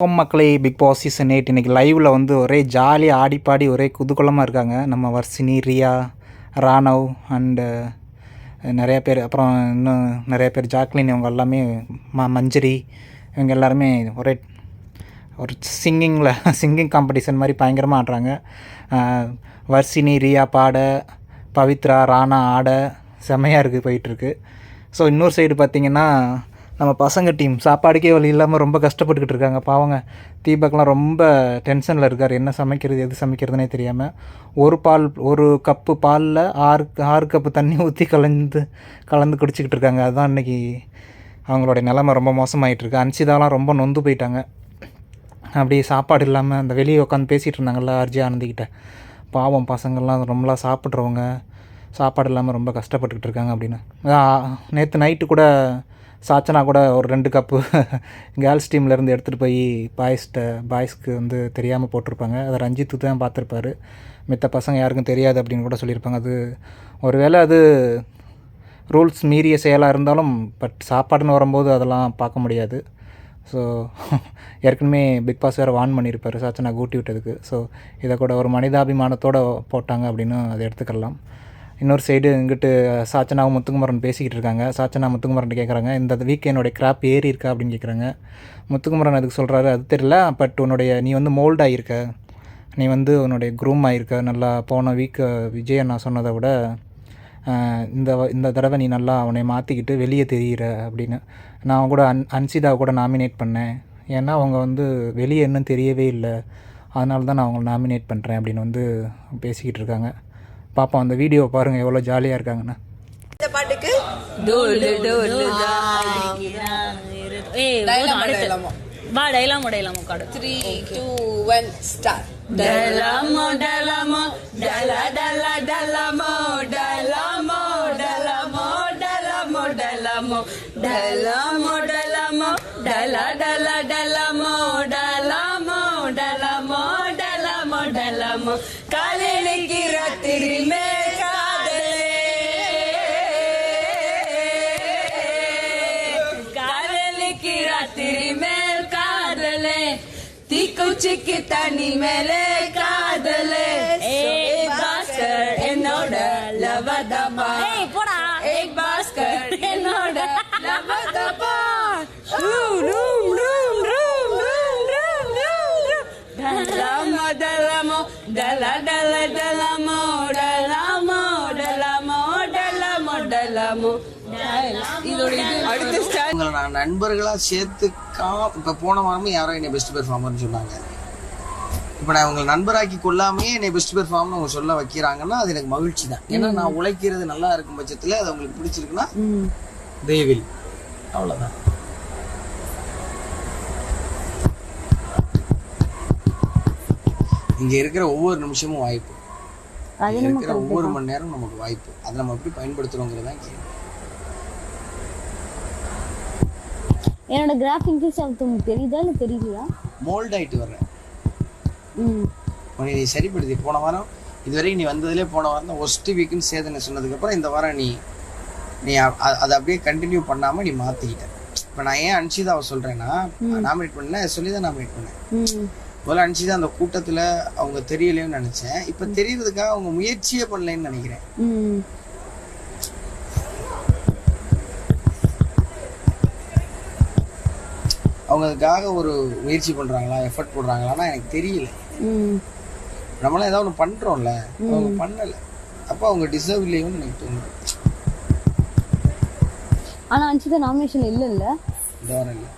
வணக்கம் மக்களே big Boss season eight இன்றைக்கி லைவில் வந்து ஒரே ஜாலியாக ஆடிப்பாடி ஒரே குதூகலமாக இருக்காங்க. நம்ம வர்ஷினி ரியா ராணவ் அண்டு நிறையா பேர். அப்புறம் இன்னும் நிறைய பேர். ஜாக்லின் இவங்க எல்லாமே ம மஞ்சரி இவங்க எல்லாருமே ஒரே ஒரு சிங்கிங்கில் சிங்கிங் காம்படிஷன் மாதிரி பயங்கரமாக ஆடுறாங்க. வர்ஷினி ரியா பாட பவித்ரா ராணா ஆட செமையாக இருக்குது போயிட்டுருக்கு ஸோ இன்னொரு சைடு பார்த்தீங்கன்னா நம்ம பசங்க டீம் சாப்பாடுக்கே வழி இல்லாமல் ரொம்ப கஷ்டப்பட்டுக்கிட்டு இருக்காங்க. பாவங்க. தீபக்லாம் ரொம்ப டென்ஷனில் இருக்கார். என்ன சமைக்கிறது எது சமைக்கிறதுனே தெரியாமல் ஒரு பால் ஒரு கப்பு பாலில் ஆறு ஆறு கப்பு தண்ணி ஊற்றி கலந்து கலந்து குடிச்சிக்கிட்டு இருக்காங்க. அதுதான் இன்றைக்கி அவங்களுடைய நிலமை. ரொம்ப மோசமாயிட்டு இருக்கு. அன்சிதாலாம் ரொம்ப நொந்து போயிட்டாங்க. அப்படி சாப்பாடு இல்லாமல் அந்த வெளியே உட்காந்து பேசிகிட்டு இருந்தாங்கல்ல அர்ஜி ஆனந்திக்கிட்ட பாவம். பசங்கள்லாம் ரொம்பலாம் சாப்பிட்றவங்க. சாப்பாடு இல்லாமல் ரொம்ப கஷ்டப்பட்டுக்கிட்டு இருக்காங்க அப்படின்னு. நேற்று நைட்டு கூட சாச்சனா கூட ஒரு ரெண்டு கப்பு கேர்ள்ஸ் டீம்லேருந்து எடுத்துகிட்டு போய் பாய்ஸ்கிட்ட பாய்ஸ்க்கு வந்து தெரியாமல் போட்டிருப்பாங்க. அதை ரஞ்சித்து தான் பார்த்துருப்பாரு. மித்த பசங்க யாருக்கும் தெரியாது அப்படின்னு கூட சொல்லியிருப்பாங்க. அது ஒருவேளை அது ரூல்ஸ் மீறிய செயலாக இருந்தாலும் பட் சாப்பாடுன்னு வரும்போது அதெல்லாம் பார்க்க முடியாது. ஸோ ஏற்கனவே பிக் பாஸ் வேறு வான் பண்ணியிருப்பார் சாச்சனா கூட்டி விட்டதுக்கு. ஸோ இதை கூட ஒரு மனிதாபிமானத்தோடு போட்டாங்க அப்படின்னு அதை எடுத்துக்கலாம். இன்னொரு சைடு இங்கிட்டு சாச்சனாவும் முத்துக்குமரன் பேசிக்கிட்டு இருக்காங்க. சாச்சனா முத்துக்குமரன் கேட்குறாங்க இந்த வீக் என்னுடைய கிராப் ஏறி இருக்கா அப்படின்னு கேட்குறாங்க முத்துக்குமரன் அதுக்கு சொல்கிறாரு அது தெரியல பட் உன்னுடைய நீ வந்து மோல்ட் ஆகியிருக்க நீ வந்து உன்னுடைய குரூம் ஆகியிருக்க நல்லா போன வீக் விஜய் நான் சொன்னதை விட இந்த இந்த தடவை நீ நல்லா அவனை மாற்றிக்கிட்டு வெளியே தெரிகிற அப்படின்னு. நான் கூட அன் அன்சிதாவை கூட நாமினேட் பண்ணேன். ஏன்னா அவங்க வந்து வெளியே இன்னும் தெரியவே இல்லை. அதனால தான் நான் அவங்கள நாமினேட் பண்ணுறேன் அப்படின்னு வந்து பேசிக்கிட்டு இருக்காங்க. பாப்போம் அந்த வீடியோவை பாருங்கள் எவ்வளோ ஜாலியாக இருக்காங்கன்னு. இந்த பாட்டுக்கு. வா டைலாமோ டைலாமோ காடு. த்ரீ டூ ஒன் ஸ்டார்ட் டலாமோ டலாமோ டலா டலா டலாமோ டலாமோ டலாமோ டலாமோ டலாமோ. டலாமோ டலாமோ டலா டலா டலாமோ டலாமோ டலாமோ காலையிலைக்கு ராத்திரி மே காதலுக்கு ராத்திரி மேல் காதலே தீக்குச்சிக்கு தண்ணி மேலே காதலே இதோட நான் நண்பர்களா சேர்த்துக்கா இப்ப போன வாரமும் யாரோ என்னை பெஸ்ட் பெர்ஃபார்மர்னு சொன்னாங்க. இப்ப நான் உங்களை நண்பராக்கி கொள்ளாமையே என்னை பெஸ்ட் பெர்ஃபார்ம்னு அவங்க சொல்ல வைக்கிறாங்கன்னா அது எனக்கு மகிழ்ச்சி தான். ஏன்னா நான் உழைக்கிறது நல்லா இருக்கும் பட்சத்துல அது உங்களுக்கு பிடிச்சிருக்குன்னா தேவில் அவ்வளவுதான். இங்க இருக்கிற ஒவ்வொரு நிமிஷமும் வாய்ப்பு. இருக்கிற ஒவ்வொரு மணி நேரம் நமக்கு வாய்ப்பு. அதை நம்ம எப்படி பயன்படுத்துறோங்கிறது தான் கேள்வி. என்னோட கிராஃப் இன்க்ரீஸ் ஆகுது உங்களுக்கு தெரியுதா இல்லை தெரியலையா? மோல்ட் ஆயிட்டு வர்றேன். ம். உன்னை நீ சரிப்படுத்தி. போன வாரம் இதுவரைக்கும் நீ வந்ததுலே போன வாரம் தான் ஒஸ்ட் வீக்குன்னு சேதனை சொன்னதுக்கப்புறம் இந்த வாரம் நீ நீ அதை அப்படியே கண்டினியூ பண்ணாமல் நீ மாற்றிக்கிட்ட இப்போ நான் ஏன் அன்ஷிதாவை சொல்கிறேன்னா நாமினேட் பண்ணல சொல்லி தான் நாமினேட் பண்ணேன் முதல்ல அன்ஷிதா அந்த கூட்டத்தில் அவங்க தெரியலைன்னு நினச்சேன். இப்போ தெரியறதுக்காக அவங்க முயற்சியே பண்ணலைன்னு நினைக்கிறேன். அவங்க அதுக்காக ஒரு முயற்சி பண்ணுறாங்களா எஃபர்ட் போடுறாங்களான்னா எனக்கு தெரியல. நம்மளாம் ஏதாவது ஒன்று பண்ணுறோம்ல அவங்க பண்ணலை. அப்போ அவங்க டிசர்வ் இல்லையோன்னு எனக்கு தோணுது. ஆனால் அன்சிதா நாமினேஷன் இல்லை இல்லை? இந்த வாரம் இல்லை.